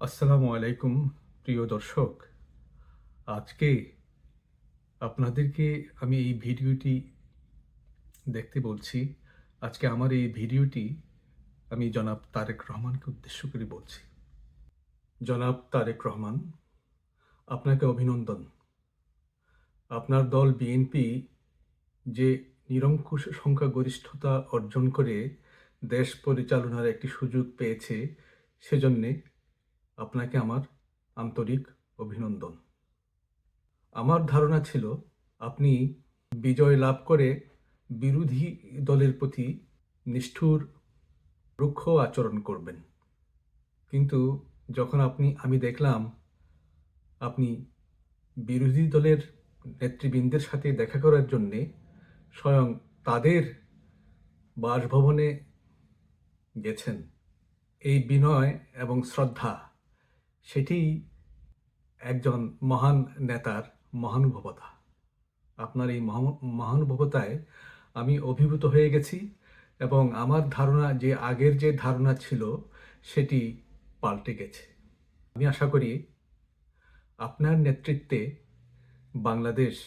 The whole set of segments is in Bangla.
আসসালামু আলাইকুম, প্রিয় দর্শক। আজকে আপনাদেরকে আমি এই ভিডিওটি দেখতে বলছি। আজকে আমার এই ভিডিওটি আমি জনাব তারেক রহমানকে উদ্দেশ্য করে বলছি। জনাব তারেক রহমান, আপনাকে অভিনন্দন। আপনার দল বিএনপি যে নিরঙ্কুশ সংখ্যাগরিষ্ঠতা অর্জন করে দেশ পরিচালনার একটি সুযোগ পেয়েছে, সেজন্যে আপনাকে আমার আন্তরিক অভিনন্দন। আমার ধারণা ছিল, আপনি বিজয় লাভ করে বিরোধী দলের প্রতি নিষ্ঠুর, রুক্ষ আচরণ করবেন। কিন্তু যখন আপনি, আমি দেখলাম, আপনি বিরোধী দলের নেতৃবৃন্দের সাথে দেখা করার জন্যে স্বয়ং তাদের বাসভবনে গেছেন। এই বিনয় এবং শ্রদ্ধা সেটি একজন মহান নেতার মহানুভবতা। আপনার এই মহা- মহানুভবতায় আমি অভিভূত হয়ে গেছি এবং আমার ধারণা যে আগের যে ধারণা ছিল সেটি পাল্টে গেছে। আমি আশা করি আপনার নেতৃত্বে বাংলাদেশ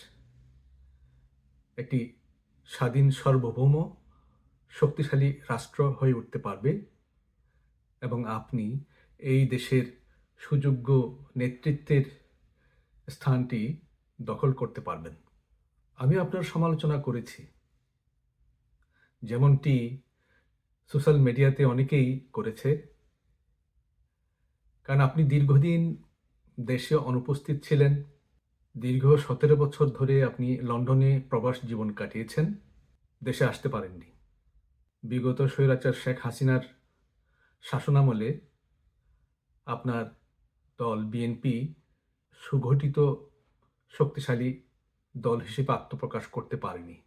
একটি স্বাধীন সার্বভৌম শক্তিশালী রাষ্ট্র হয়ে উঠতে পারবে এবং আপনি এই দেশের সুযোগ্য নেতৃত্বের স্থানটি দখল করতে পারবেন। আমি আপনার সমালোচনা করেছি। যেমনটি সোশ্যাল মিডিয়াতে অনেকেই করেছে। কারণ আপনি দীর্ঘদিন দেশে অনুপস্থিত ছিলেন। দীর্ঘ সতেরো বছর ধরে আপনি লন্ডনে প্রবাস জীবন কাটিয়েছেন। দেশে আসতে পারেননি। বিগত স্বৈরাচার শেখ হাসিনার শাসনামলে আপনার দল বিএনপি সুগঠিত শক্তিশালী দল হিসেবে আত্মপ্রকাশ করতে পারেনি।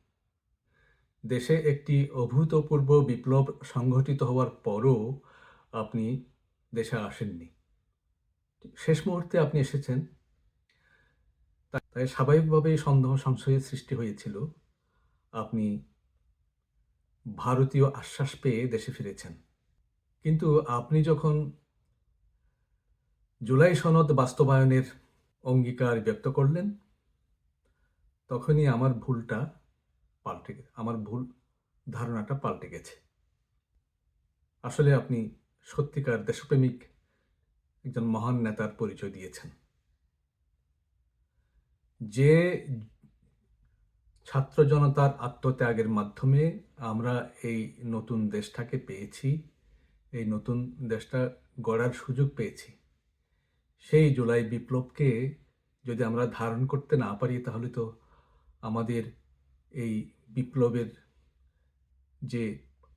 দেশে একটি অভূতপূর্ব বিপ্লব সংঘটিত হওয়ার পরও আপনি দেশে আসেননি। শেষ মুহূর্তে আপনি এসেছেন। তাই স্বাভাবিকভাবেই সন্দেহ সংশয়ের সৃষ্টি হয়েছিল। আপনি ভারতীয় আশ্বাস পেয়ে দেশে ফিরেছেন। কিন্তু আপনি যখন জুলাই সনদ বাস্তবায়নের অঙ্গীকার ব্যক্ত করলেন, তখনই আমার ভুলটা পাল্টে আমার ভুল ধারণাটা পাল্টে গেছে। আসলে আপনি সত্যিকার দেশপ্রেমিক, একজন মহান নেতার পরিচয় দিয়েছেন। যে ছাত্র জনতার আত্মত্যাগের মাধ্যমে আমরা এই নতুন দেশটাকে পেয়েছি, এই নতুন দেশটা গড়ার সুযোগ পেয়েছি সেই জুলাই বিপ্লবকে যদি আমরা ধারণ করতে না পারি, তাহলে তো আমাদের এই বিপ্লবের যে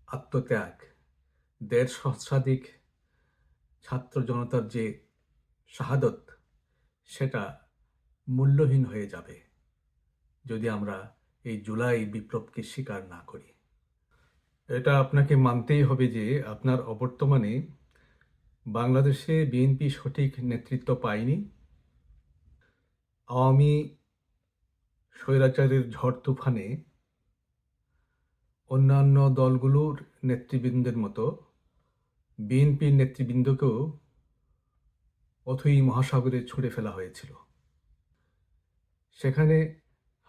আত্মত্যাগ, দেড় সহস্রাধিক ছাত্র জনতার যে শাহাদত, সেটা মূল্যহীন হয়ে যাবে যদি আমরা এই জুলাই বিপ্লবকে স্বীকার না করি। এটা আপনাকে মানতেই হবে যে আপনার অবর্তমানে বাংলাদেশে বিএনপি সঠিক নেতৃত্ব পায়নি। আওয়ামী স্বৈরাচারের ঝড় তুফানে অন্যান্য দলগুলোর নেতৃবৃন্দের মতো বিএনপির নেতৃবৃন্দকেও অথই মহাসাগরে ছুড়ে ফেলা হয়েছিল। সেখানে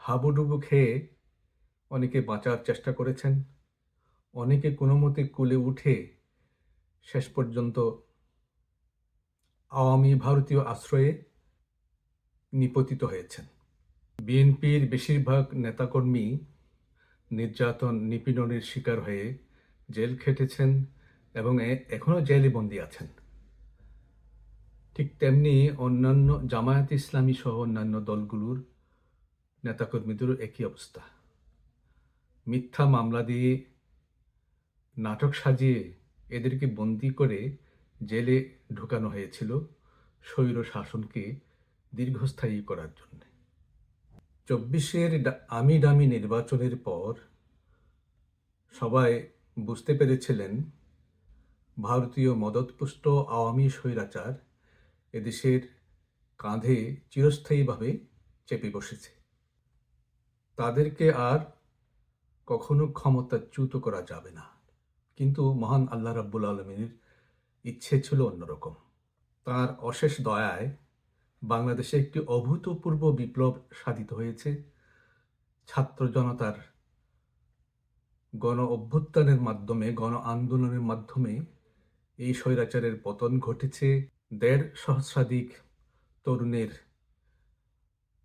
হাবুডুবু খেয়ে অনেকে বাঁচার চেষ্টা করেছেন, অনেকে কোনো মতে কুলে উঠে শেষ পর্যন্ত আওয়ামী ভারতীয় আশ্রয়ে নিপতিত হয়েছেন। বিএনপির বেশিরভাগ নেতাকর্মী নির্যাতন, নিপীড়নের শিকার হয়ে জেল খেটেছেন এবং এখনও জেলে বন্দী আছেন। ঠিক তেমনি অন্যান্য জামায়াত ইসলামী সহ অন্যান্য দলগুলোর নেতাকর্মীদেরও একই অবস্থা। মিথ্যা মামলা দিয়ে নাটক সাজিয়ে এদেরকে বন্দি করে জেলে ঢুকানো হয়েছিল স্বৈর শাসনকে দীর্ঘস্থায়ী করার জন্য। চব্বিশের আমি ডামি নির্বাচনের পর সবাই বুঝতে পেরেছিলেন, ভারতীয় মদতপুষ্ট আওয়ামী স্বৈরাচার এদেশের কাঁধে চিরস্থায়ীভাবে চেপে বসেছে। তাদেরকে আর কখনো ক্ষমতাচ্যুত করা যাবে না। কিন্তু মহান আল্লাহ রাব্বুল আলমিনের ইচ্ছে ছিল অন্যরকম। তার অশেষ দয়ায় বাংলাদেশে একটি অভূতপূর্ব বিপ্লব সাধিত হয়েছে। ছাত্র জনতার গণ অভ্যুত্থানের মাধ্যমে, গণ আন্দোলনের মাধ্যমে এই স্বৈরাচারের পতন ঘটেছে। দেড় সহস্রাধিক তরুণের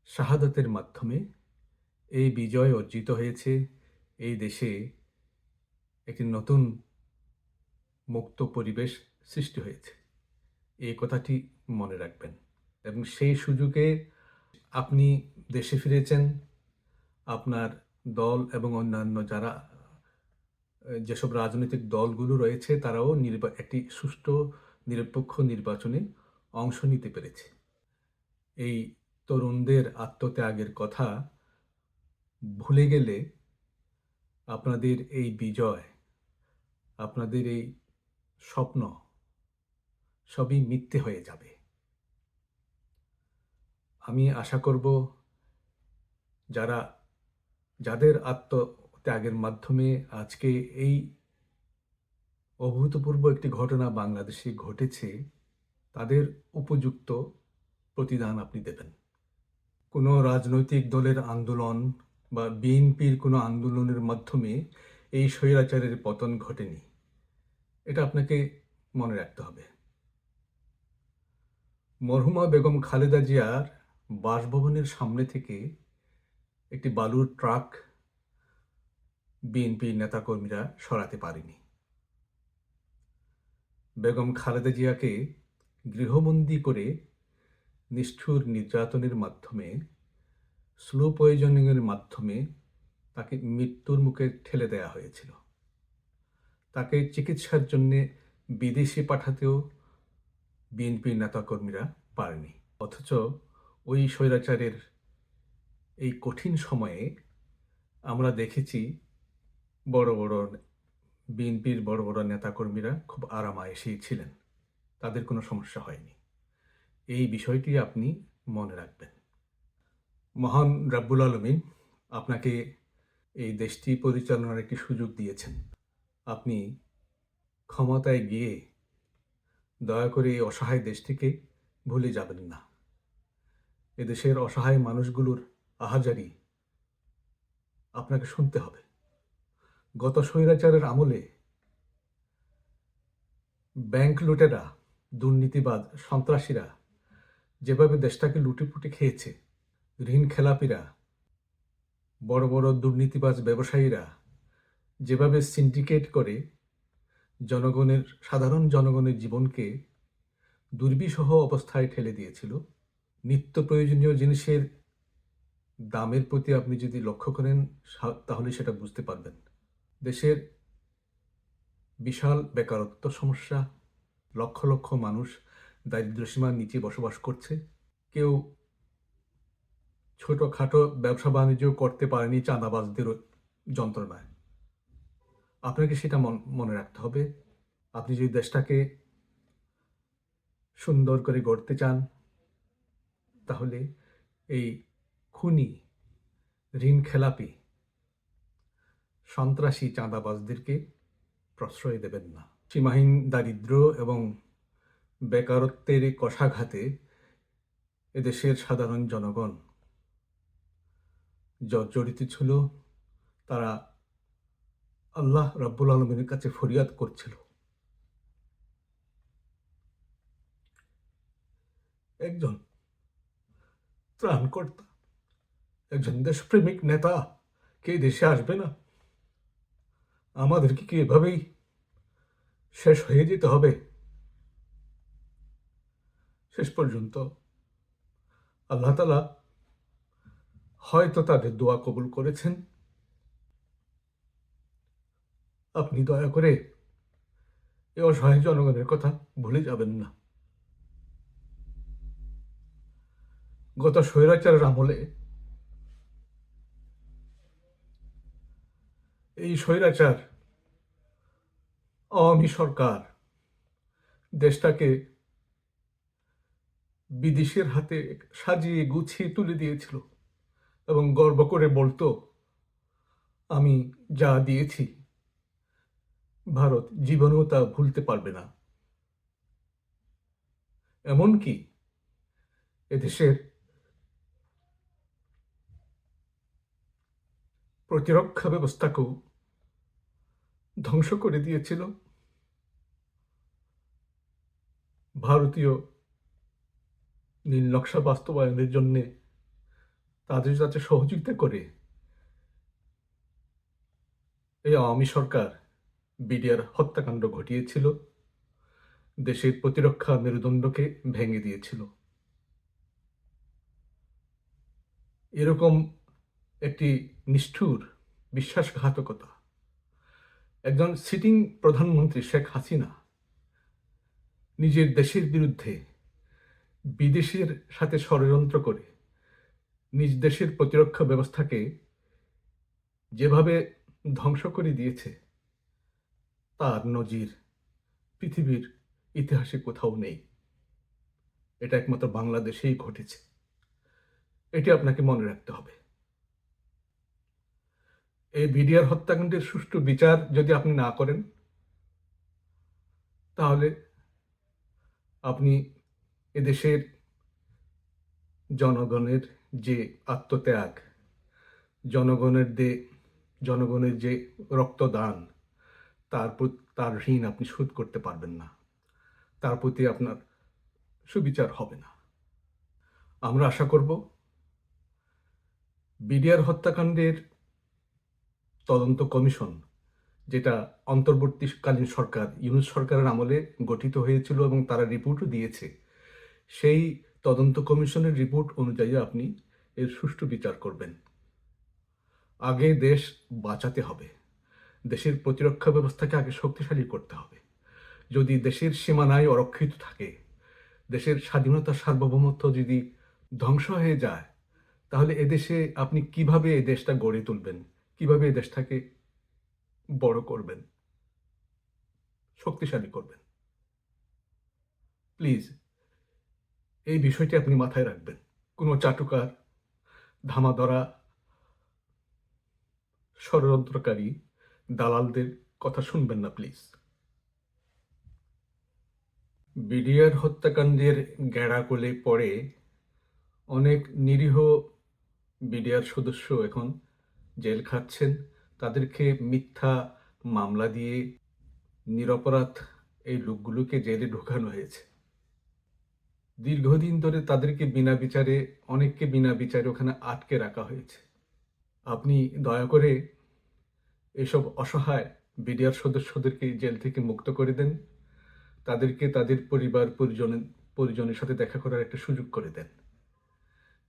শাহাদতের মাধ্যমে এই বিজয় অর্জিত হয়েছে। এই দেশে একটি নতুন মুক্ত পরিবেশ সৃষ্টি হয়েছে। এই কথাটি মনে রাখবেন। এবং সেই সুযোগে আপনি দেশে ফিরেছেন, আপনার দল এবং অন্যান্য যারা, যেসব রাজনৈতিক দলগুলো রয়েছে, তারাও নির্বা, একটি সুষ্ঠু, নিরপেক্ষ নির্বাচনে অংশ নিতে পেরেছে। এই তরুণদের আত্মত্যাগের কথা ভুলে গেলে আপনাদের এই বিজয়, আপনাদের এই স্বপ্ন সবই মিথ্যে হয়ে যাবে। আমি আশা করব যারা, যাদের আত্মত্যাগের মাধ্যমে আজকে এই অভূতপূর্ব একটি ঘটনা বাংলাদেশে ঘটেছে, তাদের উপযুক্ত প্রতিদান আপনি দেবেন। কোনো রাজনৈতিক দলের আন্দোলন বা বিএনপির কোনো আন্দোলনের মাধ্যমে এই স্বৈরাচারের পতন ঘটেনি। এটা আপনাকে মনে রাখতে হবে। মরহুমা বেগম খালেদা জিয়ার বাসভবনের সামনে থেকে একটি বালুর ট্রাক বিএনপি নেতাকর্মীরা সরাতে পারেনি। বেগম খালেদা জিয়াকে গৃহবন্দী করে নিষ্ঠুর নির্যাতনের মাধ্যমে, স্লো পয়জনিংয়ের মাধ্যমে তাকে মৃত্যুর মুখে ঠেলে দেওয়া হয়েছিল। তাকে চিকিৎসার জন্যে বিদেশে পাঠাতেও বিএনপির নেতাকর্মীরা পারেনি। অথচ ওই স্বৈরাচারের এই কঠিন সময়ে আমরা দেখেছি বড় বড় বিএনপির বড় বড় নেতাকর্মীরা খুব আরামায়েশেই ছিলেন। তাদের কোনো সমস্যা হয়নি। এই বিষয়টি আপনি মনে রাখবেন। মহান রাব্বুল আলমিন আপনাকে এই দেশটি পরিচালনার একটি সুযোগ দিয়েছেন। আপনি ক্ষমতায় গিয়ে দয়া করে এই অসহায় দেশটিকে ভুলে যাবেন না। এদেশের অসহায় মানুষগুলোর আহাজারি আপনাকে শুনতে হবে। গত স্বৈরাচারের আমলে ব্যাংক লুটেরা দুর্নীতিবাদ সন্ত্রাসীরা যেভাবে দেশটাকে লুটেপুটে খেয়েছে, ঋণ খেলাপিরা, বড় বড় দুর্নীতিবাজ ব্যবসায়ীরা যেভাবে সিন্ডিকেট করে জনগণের, সাধারণ জনগণের জীবনকে দুর্বিষহ অবস্থায় ঠেলে দিয়েছিল। নিত্য প্রয়োজনীয় জিনিসের দামের প্রতি আপনি যদি লক্ষ্য করেন তাহলে সেটা বুঝতে পারবেন। দেশের বিশাল বেকারত্ব সমস্যা, লক্ষ লক্ষ মানুষ দারিদ্র্যসীমার নিচে বসবাস করছে। কেউ ছোটোখাটো ব্যবসা বাণিজ্য করতে পারেনি চাঁদাবাজদের যন্ত্রণায়। আপনাকে সেটা মন- রাখতে হবে। আপনি যদি দেশটাকে সুন্দর করে গড়তে চান, তাহলে এই খুনি, ঋণ খেলাপি, সন্ত্রাসী চাঁদাবাজদেরকে প্রশ্রয় দেবেন না। সীমাহীন দারিদ্র এবং বেকারত্বের কষাঘাতে এদেশের সাধারণ জনগণ জর্জরিত ছিল। তারা আল্লাহ রাব্বুল আলমিনের কাছে ফরিয়াদ করছিল। একজন ত্রাণকর্তা, একজন দেশপ্রেমিক নেতা, কে দেশে আসবে না? আমাদেরকে কি এভাবেই শেষ হয়ে যেতে হবে? শেষ পর্যন্ত আল্লাহ তালা হয়তো তাদের দোয়া কবুল করেছেন। আপনি দয়া করে এ অসহায় জনগণের কথা ভুলে যাবেন না। গত স্বৈরাচারের আমলে এই স্বৈরাচার, আওয়ামী সরকার দেশটাকে বিদেশের হাতে সাজিয়ে গুছিয়ে তুলে দিয়েছিল এবং গর্ব করে বলতো, আমি যা দিয়েছি ভারত জীবনেও তা ভুলতে পারবে না। এমনকি এদেশের প্রতিরক্ষা ব্যবস্থাকেও ধ্বংস করে দিয়েছিল ভারতীয় নীল নকশা বাস্তবায়নের জন্যে। তাদের যাতে সহযোগিতা করে, এই আওয়ামী সরকার বিডিআর হত্যাকাণ্ড ঘটিয়েছিল। দেশের প্রতিরক্ষা মেরুদণ্ডকে ভেঙে দিয়েছিল। এরকম একটি নিষ্ঠুর বিশ্বাসঘাতকতা। একজন সিটিং প্রধানমন্ত্রী শেখ হাসিনা নিজের দেশের বিরুদ্ধে বিদেশের সাথে ষড়যন্ত্র করে নিজ দেশের প্রতিরক্ষা ব্যবস্থাকে যেভাবে ধ্বংস করে দিয়েছে তার নজির পৃথিবীর ইতিহাসে কোথাও নেই। এটা একমাত্র বাংলাদেশেই ঘটেছে। এটি আপনাকে মনে রাখতে হবে। এই বিডিআর হত্যাকাণ্ডের সুষ্ঠু বিচার যদি আপনি না করেন, তাহলে আপনি এদেশের জনগণের যে আত্মত্যাগ, জনগণের দে, জনগণের যে রক্তদান তার তার ঋণ আপনি শোধ করতে পারবেন না। তার প্রতি আপনার সুবিচার হবে না। আমরা আশা করব বিডিআর হত্যাকাণ্ডের তদন্ত কমিশন, যেটা অন্তর্বর্তীকালীন সরকার, ইউনুস সরকারের আমলে গঠিত হয়েছিল এবং তারা রিপোর্টও দিয়েছে, সেই তদন্ত কমিশনের রিপোর্ট অনুযায়ী আপনি এর সুষ্ঠু বিচার করবেন। আগে দেশ বাঁচাতে হবে। দেশের প্রতিরক্ষা ব্যবস্থাকে আগে শক্তিশালী করতে হবে। যদি দেশের সীমানায় অরক্ষিত থাকে, দেশের স্বাধীনতা সার্বভৌমত্ব যদি ধ্বংস হয়ে যায়, তাহলে এদেশে আপনি কীভাবে এই দেশটা গড়ে তুলবেন? কীভাবে এই দেশটাকে বড় করবেন? শক্তিশালী করবেন। প্লিজ, এই বিষয়টি আপনি মাথায় রাখবেন। কোনো চাটুকার, ধামাধরা, ষড়যন্ত্রকারী দালালদের কথা শুনবেন না, প্লিজ। বিডিআর হত্যাকাণ্ডের গেড়াকলে পড়ে অনেক নিরীহ বিডিআর সদস্য এখন জেল খাচ্ছেন। তাদেরকে মিথ্যা মামলা দিয়ে নিরপরাধ এই লোকগুলোকে জেলে ঢোকানো হয়েছে। দীর্ঘদিন ধরে তাদেরকে বিনা বিচারে, অনেককে বিনা বিচারে ওখানে আটকে রাখা হয়েছে। আপনি দয়া করে এসব অসহায় বিডিআর সদস্যদেরকে জেল থেকে মুক্ত করে দেন। তাদেরকে তাদের পরিবার পরিজনের পরিজনের সাথে দেখা করার একটা সুযোগ করে দেন।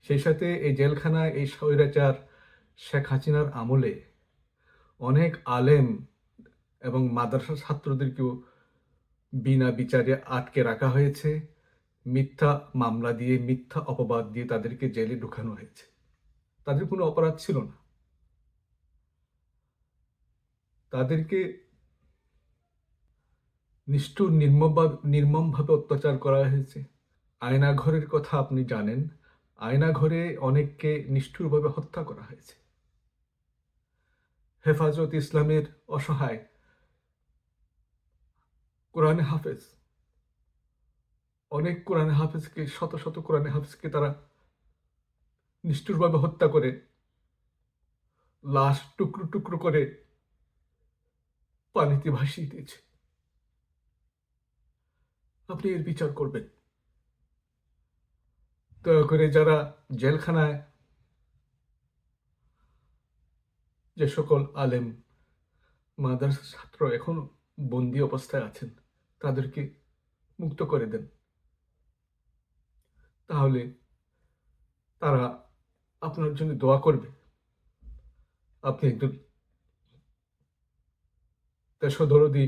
সেই সাথে এই জেলখানায় এই স্বৈরাচার শেখ হাসিনার আমলে অনেক আলেম এবং মাদ্রাসা ছাত্রদেরকেও বিনা বিচারে আটকে রাখা হয়েছে। মিথ্যা মামলা দিয়ে, মিথ্যা অপবাদ দিয়ে তাদেরকে জেলে ঢুকানো হয়েছে। তাদের কোনো অপরাধ ছিল না। তাদেরকে নিষ্ঠুর নির্মমভাবে অত্যাচার করা হয়েছে। আয়নাঘরের কথা আপনি জানেন। আয়নাঘরে অনেককে নিষ্ঠুরভাবে হত্যা করা হয়েছে। হেফাজত ইসলামের অসহায় কোরআনে হাফেজ। অনেক কোরআনে হাফেজকে, শত শত কোরআনে হাফেজকে তারা নিষ্ঠুরভাবে হত্যা করে, লাশ টুকরো টুকরো করে পানিতে ভাসিয়ে দিয়েছে। আপনি এর বিচার করবেন। দয়া করে যারা জেলখানায় যে সকল আলেম মাদ্রাসা ছাত্র এখনও বন্দি অবস্থায় আছেন, তাদেরকে মুক্ত করে দেন। তাহলে তারা আপনার জন্য দোয়া করবে। আপনি একজন দেশদরদি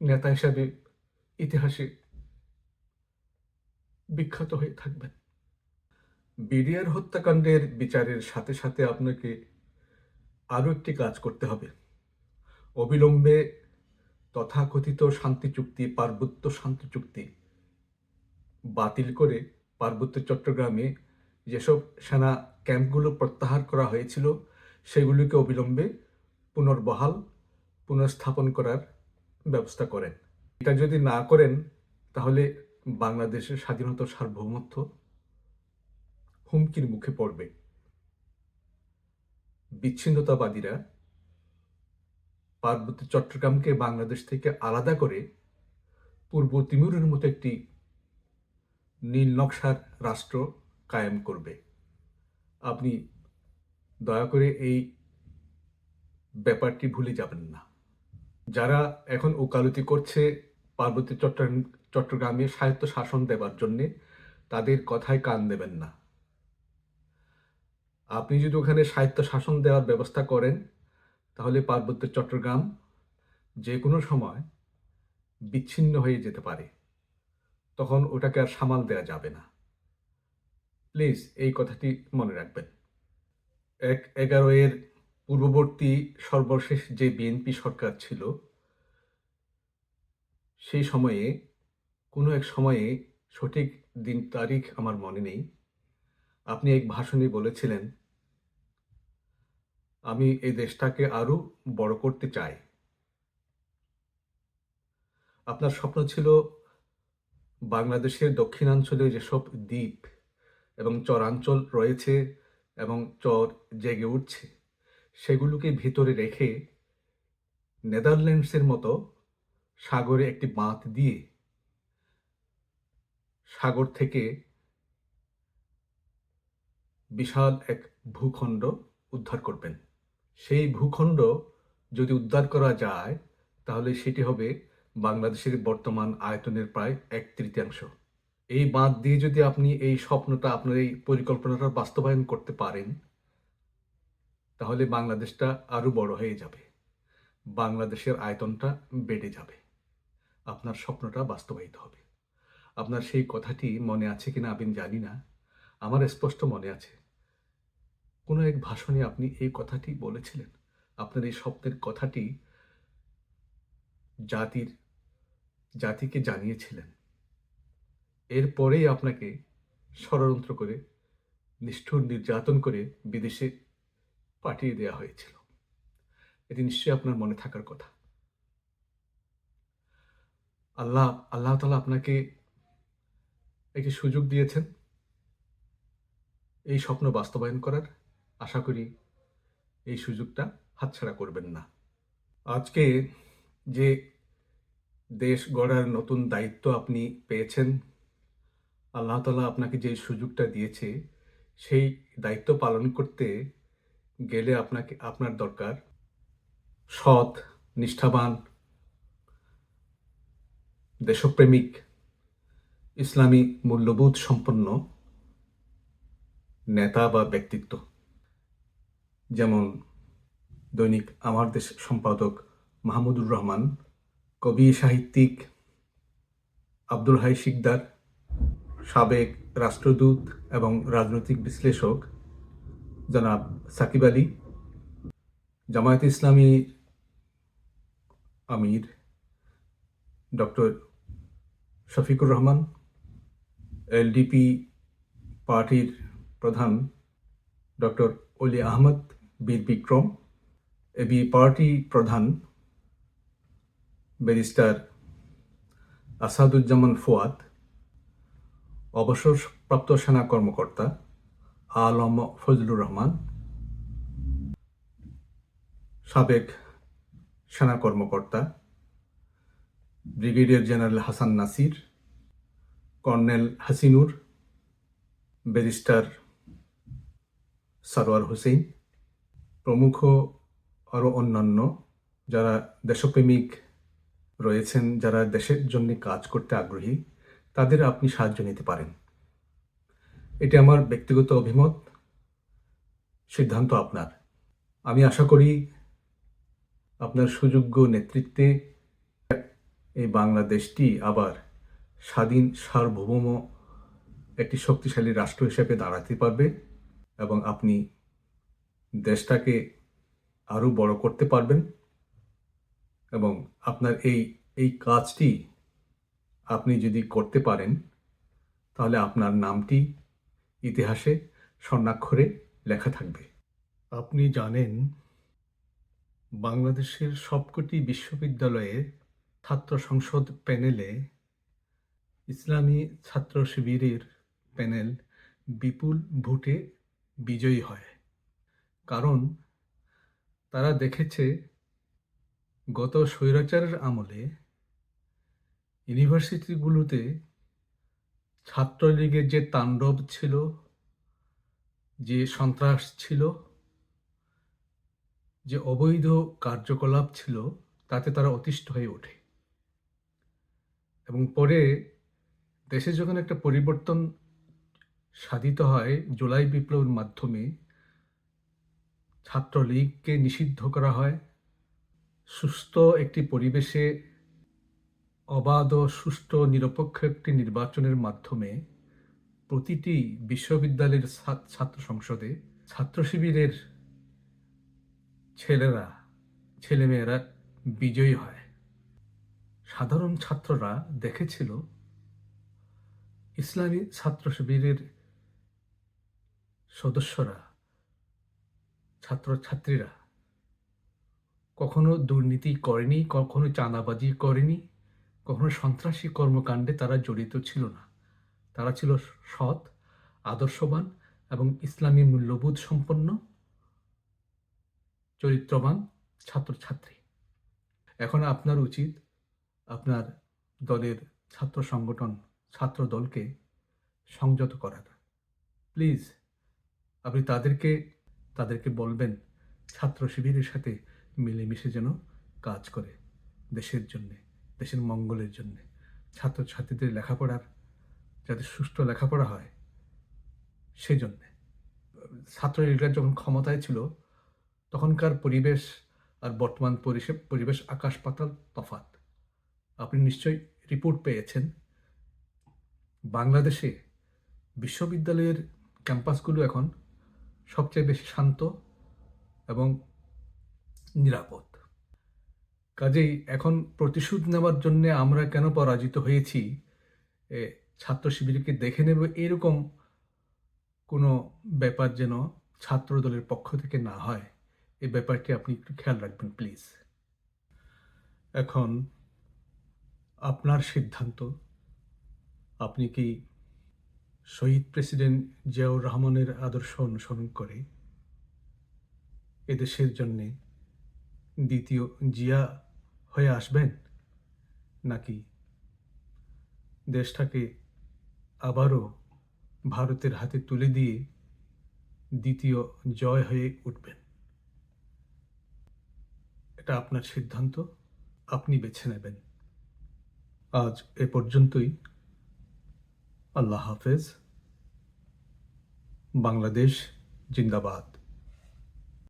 নেতা হিসাবে ইতিহাসে বিখ্যাত হয়ে থাকবেন। বিডিআর হত্যাকাণ্ডের বিচারের সাথে সাথে আপনাকে আরও একটি কাজ করতে হবে। অবিলম্বে তথাকথিত শান্তি চুক্তি, পার্বত্য শান্তি চুক্তি বাতিল করে পার্বত্য চট্টগ্রামে যেসব সেনা ক্যাম্পগুলো প্রত্যাহার করা হয়েছিল, সেগুলিকে অবিলম্বে পুনর্বহাল পুনর্স্থাপন করার ব্যবস্থা করেন। এটা যদি না করেন, তাহলে বাংলাদেশের স্বাধীনতা সার্বভৌমত্ব হুমকির মুখে পড়বে। বিচ্ছিন্নতাবাদীরা পার্বত্য চট্টগ্রামকে বাংলাদেশ থেকে আলাদা করে পূর্ব তিমুরের মতো একটি নীল নকশার রাষ্ট্র কায়েম করবে। আপনি দয়া করে এই ব্যাপারটি ভুলে যাবেন না। যারা এখন ওকালতি করছে পার্বত্য চট্টগ্রাম চট্টগ্রামে সাহিত্য শাসন দেবার জন্যে, তাদের কথায় কান দেবেন না। আপনি যদি ওখানে সাহিত্য শাসন দেওয়ার ব্যবস্থা করেন, তাহলে পার্বত্য চট্টগ্রাম যে কোনো সময় বিচ্ছিন্ন হয়ে যেতে পারে। তখন ওটাকে আর সামাল দেওয়া যাবে না। প্লিজ, এই কথাটি মনে রাখবেন। এক এগারো এর পূর্ববর্তী সর্বশেষ যে বিএনপি সরকার ছিল, সেই সময়ে, কোনো এক সময়ে সঠিক দিন তারিখ আমার মনে নেই। আপনি এক ভাষণে বলেছিলেন, আমি এই দেশটাকে আরও বড় করতে চাই। আপনার স্বপ্ন ছিল বাংলাদেশের দক্ষিণাঞ্চলে যেসব দ্বীপ এবং চরাঞ্চল রয়েছে এবং চর জেগে উঠছে সেগুলোকে ভিতরে রেখে নেদারল্যান্ডসের মতো সাগরে একটি বাঁধ দিয়ে সাগর থেকে বিশাল এক ভূখণ্ড উদ্ধার করবেন। সেই ভূখণ্ড যদি উদ্ধার করা যায়, তাহলে সেটি হবে বাংলাদেশের বর্তমান আয়তনের প্রায় এক তৃতীয়াংশ। এই বাঁধ দিয়ে যদি আপনি এই স্বপ্নটা, আপনার এই পরিকল্পনাটা বাস্তবায়ন করতে পারেন তাহলে বাংলাদেশটা আরও বড় হয়ে যাবে। বাংলাদেশের আয়তনটা বেড়ে যাবে। আপনার স্বপ্নটা বাস্তবায়িত হবে। আপনার সেই কথাটি মনে আছে কিনা আমি জানি না। আমার স্পষ্ট মনে আছে। কোনো এক ভাষণে আপনি এই কথাটি বলেছিলেন। আপনার এই স্বপ্নের কথাটি জাতির, জাতিকে জানিয়েছিলেন। এরপরেই আপনাকে ষড়যন্ত্র করে, নিষ্ঠুর নির্যাতন করে বিদেশে পাঠিয়ে দেওয়া হয়েছিল। এটি নিশ্চয়ই আপনার মনে থাকার কথা। আল্লাহ আল্লাহ তালা আপনাকে একটি সুযোগ দিয়েছেন। এই স্বপ্ন বাস্তবায়ন করার। আশা করি এই সুযোগটা হাতছাড়া করবেন না। আজকে যে দেশ গড়ার নতুন দায়িত্ব আপনি পেয়েছেন, আল্লাহ তালা আপনাকে যে সুযোগটা দিয়েছে, সেই দায়িত্ব পালন করতে গেলে আপনাকে, আপনার দরকার। সৎ, নিষ্ঠাবান, দেশপ্রেমিক, ইসলামী মূল্যবোধ সম্পন্ন নেতা বা ব্যক্তিত্ব। যেমন দৈনিক আমার দেশ সম্পাদক মাহমুদুর রহমান, কবি, সাহিত্যিক আব্দুল হাই শিকদার, সাবেক রাষ্ট্রদূত এবং রাজনৈতিক বিশ্লেষক জনাব সাকিব আলী, জামায়াত ইসলামী আমির ডক্টর শফিকুর রহমান, এলডিপি পার্টির প্রধান doctor Oli Ahmad, Bir Bikram, AB party প্রধান ব্যারিস্টার আসাদুজ্জামান ফুয়াদ, অবসরপ্রাপ্ত সেনা কর্মকর্তা আলম ফজলুর রহমান, সাবেক সেনা কর্মকর্তা, brigadier general Hasan Nasir, colonel Hasinur, barrister Sarwar Hossain, প্রমুখ আরও অন্যান্য যারা দেশপ্রেমিক রয়েছেন, যারা দেশের জন্য কাজ করতে আগ্রহী, তাদের আপনি সাহায্য নিতে পারেন। এটি আমার ব্যক্তিগত অভিমত, সিদ্ধান্ত আপনার। আমি আশা করি আপনার সুযোগ্য নেতৃত্বে এই বাংলাদেশটি আবার স্বাধীন, সার্বভৌম একটি শক্তিশালী রাষ্ট্র হিসেবে দাঁড়াতে পারবে এবং আপনি দেশটাকে আরও বড় করতে পারবেন এবং আপনার এই এই কাজটি আপনি যদি করতে পারেন, তাহলে আপনার নামটি ইতিহাসে স্বর্ণাক্ষরে লেখা থাকবে। আপনি জানেন, বাংলাদেশের সবকটি বিশ্ববিদ্যালয়ে ছাত্র সংসদ প্যানেলে ইসলামী ছাত্র শিবিরের প্যানেল বিপুল ভোটে বিজয়ী হয়। কারণ তারা দেখেছে, গত স্বৈরাচারের আমলে ইউনিভার্সিটিগুলোতে ছাত্রলীগের যে তাণ্ডব ছিল, যে সন্ত্রাস ছিল, যে অবৈধ কার্যকলাপ ছিল, তাতে তারা অতিষ্ঠ হয়ে ওঠে। এবং পরে দেশে যখন একটা পরিবর্তন সাধিত হয়, জুলাই বিপ্লবের মাধ্যমে ছাত্রলীগকে নিষিদ্ধ করা হয়, সুস্থ একটি পরিবেশে অবাধ ও সুষ্ঠু নিরপেক্ষ একটি নির্বাচনের মাধ্যমে প্রতিটি বিশ্ববিদ্যালয়ের ছাত্র সংসদে ছাত্র শিবিরের ছেলেরা, ছেলেমেয়েরা বিজয়ী হয়। সাধারণ ছাত্ররা দেখেছিল ইসলামী ছাত্র শিবিরের সদস্যরা ছাত্রছাত্রীরা কখনো দুর্নীতি করেনি, কখনো চাঁদাবাজি করেনি কখনো সন্ত্রাসী কর্মকাণ্ডে তারা জড়িত ছিল না। তারা ছিল সৎ, আদর্শবান এবং ইসলামী মূল্যবোধ সম্পন্ন, চরিত্রবান ছাত্রছাত্রী। এখন আপনার উচিত আপনার দলের ছাত্র সংগঠন, ছাত্র দলকে সংযত করার। প্লিজ, আপনি তাদেরকে তাদেরকে বলবেন, ছাত্র শিবিরের সাথে মিলেমিশে যেন কাজ করে দেশের জন্যে। দেশের মঙ্গলের জন্যে। ছাত্রছাত্রীদের লেখাপড়ার যাতে সুষ্ঠু লেখাপড়া হয়, সেই জন্যে। ছাত্রলীগরা যখন ক্ষমতায় ছিল, তখনকার পরিবেশ আর বর্তমান পরিষেব পরিবেশ আকাশ পাতাল তফাত আপনি নিশ্চয়ই রিপোর্ট পেয়েছেন। বাংলাদেশে বিশ্ববিদ্যালয়ের ক্যাম্পাসগুলো এখন সবচেয়ে বেশি শান্ত এবং নিরাপদ। কাজেই এখন প্রতিশোধ নেওয়ার জন্য আমরা কেন পরাজিত হয়েছি? ছাত্র শিবিরকে দেখে নেব এরকম কোনো ব্যাপার যেন ছাত্র দলের পক্ষ থেকে না হয়? এই ব্যাপারটি আপনি একটু খেয়াল রাখবেন, প্লিজ। এখন আপনার সিদ্ধান্ত। আপনি কি শহীদ প্রেসিডেন্ট জিয়াউর রহমানের আদর্শ অনুসরণ করে এদেশের জন্যে দ্বিতীয় জিয়া হয়ে আসবেন? নাকি দেশটাকে আবারও ভারতের হাতে তুলে দিয়ে দ্বিতীয় জয় হয়ে উঠবেন? এটা আপনার সিদ্ধান্ত, আপনি বেছে নেবেন। আজ এ পর্যন্তই। আল্লাহ হাফেজ। বাংলাদেশ জিন্দাবাদ।